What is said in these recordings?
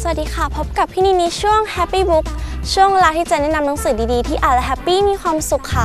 สวัสดีค่ะ พบกับพี่นินีช่วง Happy Book ช่วงเวลาที่จะแนะนำหนังสือดีๆ ที่อ่านแล้วแฮปปี้มีความสุขค่ะ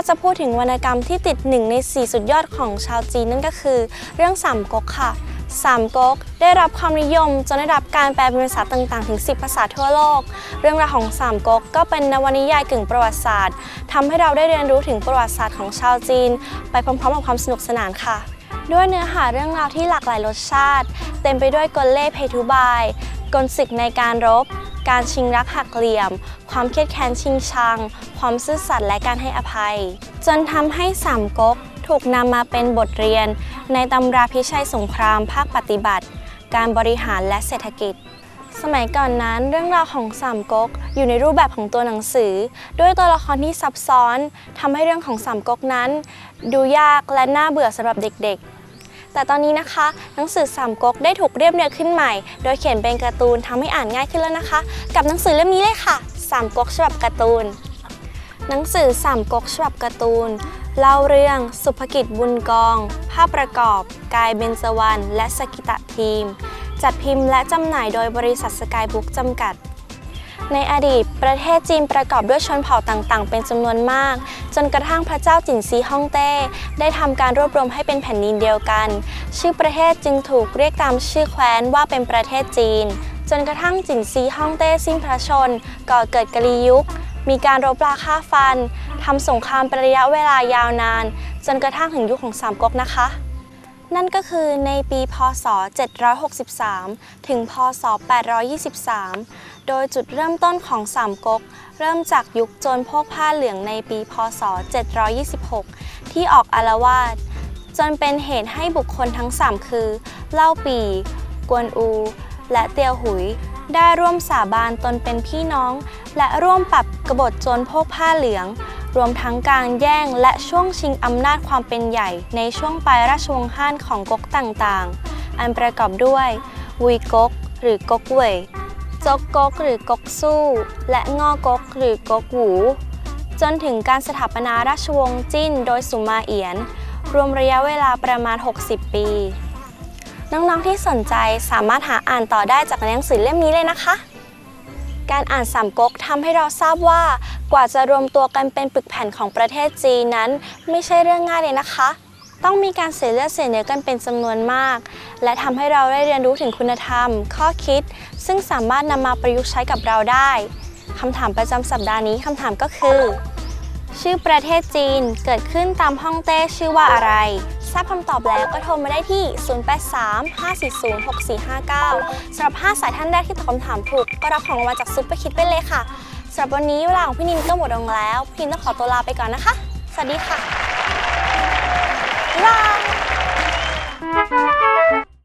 าจะพูดถึงวรรณกรรมที่ติดหนึ่งใน 4 สุดยอดของชาวจีนนั่นก็คือ เรื่องสามก๊กค่ะสามก๊กได้รับความนิยมจนได้รับการแปลเป็นภาษาต่างๆ ถึง 10 ภาษาทั่วโลก เรื่องราวของสามก๊กก็เป็นนวนิยายกึ่งประวัติศาสตร์ทำให้เราได้เรียนรู้ถึงประวัติศาสตร์ของชาวจีน ไปพร้อมๆกับความสนุกสนานค่ะ ด้วยเนื้อหาเรื่องราวที่หลากหลายรสชาติ เต็มไปด้วยกลเล่เพทุบาย กลศึกในการรบ การชิงรักหักเหลี่ยม ความเครียดแค้นชิงชัง ความซื่อสัตย์และการให้อภัย จนทำให้สามก๊กถูกนำมาเป็นบทเรียน ในตำราพิชัยสงครามภาคปฏิบัติ การบริหารและเศรษฐกิจ สมัยก่อนนั้นเรื่องราวของสามก๊กอยู่ในรูปแบบของตัวหนังสือ ด้วยตัวละครที่ซับซ้อนทำให้เรื่องของสามก๊กนั้น ดูยากและน่าเบื่อสำหรับเด็กๆ แต่ตอนนี้นะคะ หนังสือสามก๊กได้ถูกเรียบเรียงขึ้นใหม่ โดยเขียนเป็นการ์ตูนทำให้อ่านง่ายขึ้นแล้วนะคะ กับหนังสือเล่มนี้เลยค่ะสามก๊กฉบับการ์ตูน หนังสือสามก๊กฉบับการ์ตูนเล่าเรื่องสุภกิจบุญกอง ภาพประกอบ กายเบญจวรรณและสกิตะทีม จัดพิมพ์และจำหน่ายโดยบริษัทสกายบุ๊กจำกัด ในอดีต ประเทศจีนประกอบด้วยชนเผ่าต่างๆ เป็นจำนวนมาก จนกระทั่งพระเจ้าจินซีฮ่องเต้ ได้ทำการรวบรวมให้เป็นแผ่นดินเดียวกัน ชื่อประเทศจึงถูกเรียกตามชื่อแคว้นว่าเป็นประเทศจีน จนกระทั่งจินซีฮ่องเต้สิ้นพระชน ก่อเกิดกะลียุค มีการรบราฆ่าฟันทำสงครามเป็นระยะเวลายาวนาน จนกระทั่งถึงยุคของสามก๊กนะคะ นั่นก็คือในปีพศ 763 ถึงพศ 823 โดยจุดเริ่มต้นของสามก๊กเริ่มจากยุคโจรพวกผ้าเหลืองในปีพศ 726 ที่ออกอารวาสจนเป็นเหตุให้บุคคลทั้ง3คือ เล่าปี กวนอู และเตียวหุย ได้ร่วมสาบานตนเป็นพี่น้อง และร่วมปรับกบฏโจรพวกผ้าเหลือง รวมทั้งการแย่งและช่วงชิงอำนาจความเป็นใหญ่ในช่วงปลายราชวงศ์ฮั่นของก๊กต่างๆ อันประกอบด้วยวุยก๊กหรือก๊กเว่ยจกก๊กหรือก๊กสู้ และง่อก๊กหรือก๊กหู จนถึงการสถาปนาราชวงศ์จิ้นโดยสุมาเอียน รวมระยะเวลาประมาณ 60 ปี น้องๆที่สนใจสามารถหาอ่านต่อได้จากหนังสือเล่มนี้เลยนะคะ การอ่านสามก๊กทำให้เราทราบว่ากว่าจะรวมตัวกันเป็นปึกแผ่นของประเทศจีนนั้น ไม่ใช่เรื่องง่ายเลยนะคะ ต้องมีการเสียเลือดเสียเนื้อกันเป็นจำนวนมาก และทำให้เราได้เรียนรู้ถึงคุณธรรม ข้อคิด ซึ่งสามารถนำมาประยุกต์ใช้กับเราได้คำถามประจำสัปดาห์นี้คำถามก็คือ ชื่อประเทศจีนเกิดขึ้นตามฮ่องเต้ชื่อว่าอะไร ทราบคำตอบแล้วก็โทรมาได้ที่ 0835406459สำหรับ 5 สายท่านแรกที่ตอบคำถามถูก ก็รับของรางวัลจากซุปเปอร์คิดไปเลยค่ะสำหรับวันนี้เวลาของพี่นินก็หมดลงแล้ว พี่นินต้องขอตัวลาไปก่อนนะคะ สวัสดีค่ะลา